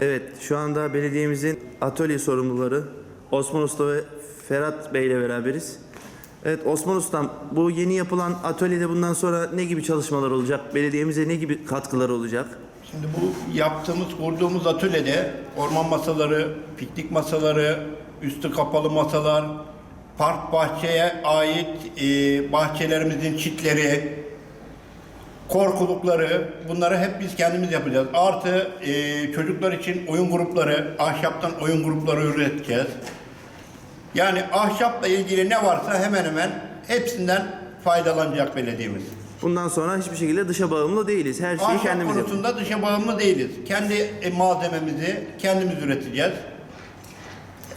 Evet, şu anda belediyemizin atölye sorumluları Osman Usta ve Ferhat Bey ile beraberiz. Evet Osman Ustam, bu yeni yapılan atölyede bundan sonra ne gibi çalışmalar olacak? Belediyemize ne gibi katkılar olacak? Şimdi bu yaptığımız, kurduğumuz atölyede orman masaları, piknik masaları, üstü kapalı masalar, park bahçeye ait e, bahçelerimizin çitleri, korkulukları bunları hep biz kendimiz yapacağız. Artı e, çocuklar için oyun grupları, ahşaptan oyun grupları üreteceğiz. Yani ahşapla ilgili ne varsa hemen hemen hepsinden faydalanacak belediyemiz. Bundan sonra hiçbir şekilde dışa bağımlı değiliz. Her şeyi Ahşap kendimiz yapıyoruz. konusunda dışa bağımlı değiliz. Kendi e, malzememizi kendimiz üreteceğiz.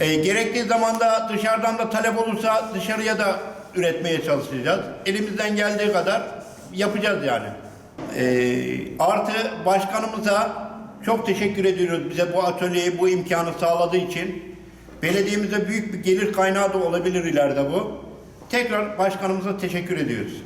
E, gerektiği zaman da dışarıdan da talep olursa dışarıya da üretmeye çalışacağız. Elimizden geldiği kadar yapacağız yani. E, artı başkanımıza çok teşekkür ediyoruz bize bu atölyeyi, bu imkanı sağladığı için. Belediyemize büyük bir gelir kaynağı da olabilir ileride bu. Tekrar başkanımıza teşekkür ediyoruz.